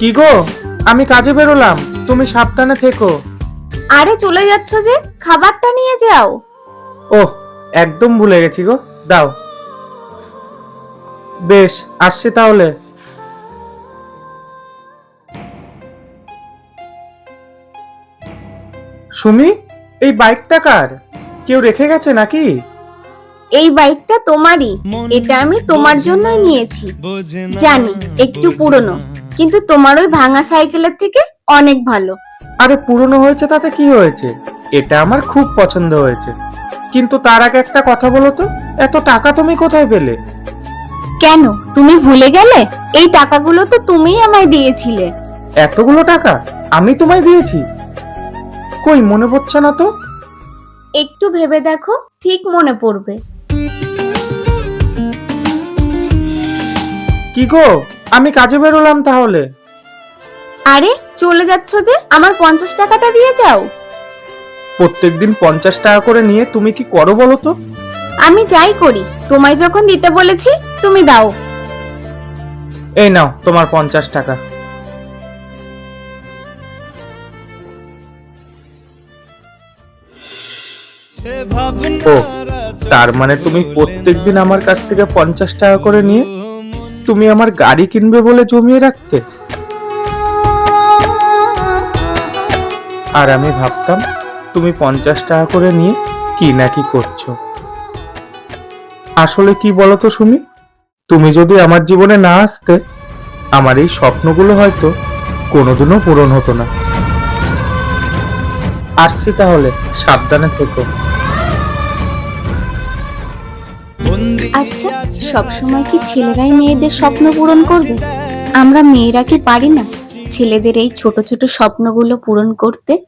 কি গো? আমি কাজে বেরোলাম তুমি সাবধানে থেকো। আরে চলে যাচ্ছ যে খাবারটা নিয়ে যাও। ওহ একদম ভুলে গেছি গো দাও। বেশ আসছি তাহলে। সুমি এই বাইকটা কার? কেউ রেখে গেছে নাকি? এই বাইকটা তোমারই এটা আমি তোমার জন্যই নিয়েছি। জানি একটু পুরনো। কিন্তু তোমার ওই ভাঙা সাইকেলের থেকে অনেক ভালো। আরে পুরনো হয়েছে তাতে কি হয়েছে? এটা আমার খুব পছন্দ হয়েছে। কিন্তু তার আগে একটা কথা বলো তো এত টাকা তুমি কোথায় পেলে? কেন? তুমি ভুলে গেলে? এই টাকাগুলো তো তুমিই আমায় দিয়েছিলে। এতগুলো টাকা আমি তোমায় দিয়েছি? কই মনে পড়ছে না তো? একটু ভেবে দেখো ঠিক মনে পড়বে। কি গো? আমি কাজে বেরোলাম তাহলে। আরে চলে যাচ্ছ যে? আমার পঞ্চাশ টাকাটা দিয়ে যাও। প্রত্যেকদিন পঞ্চাশ টাকা করে নিয়ে তুমি কি করো বলো তো? আমি যাই করি। তোমায় যখন দিতে বলেছি তুমি দাও। এই নাও তোমার পঞ্চাশ টাকা। ও তার মানে তুমি প্রত্যেকদিন আমার কাছ থেকে পঞ্চাশ টাকা করে নিয়ে তুমি আমার গাড়ি কিনবে বলে জমিয়ে রাখতে? আর আমি ভাবতাম, তুমি পঞ্চাশ টাকা করে নিয়ে কি না কি করছ। আসলে কি বলো তো সুমি? তুমি যদি আমার জীবনে না আসতে, আমার এই স্বপ্নগুলো হয়তো কোনোদিনও পূরণ হতো না। আসছি তাহলে, সাবধানে থেকো। আচ্ছা সবসময় কি ছেলেরাই মেয়েদের স্বপ্ন পূরণ করবে? আমরা মেয়েরা কি পারি না ছেলেদের এই ছোট ছোট স্বপ্নগুলো পূরণ করতে?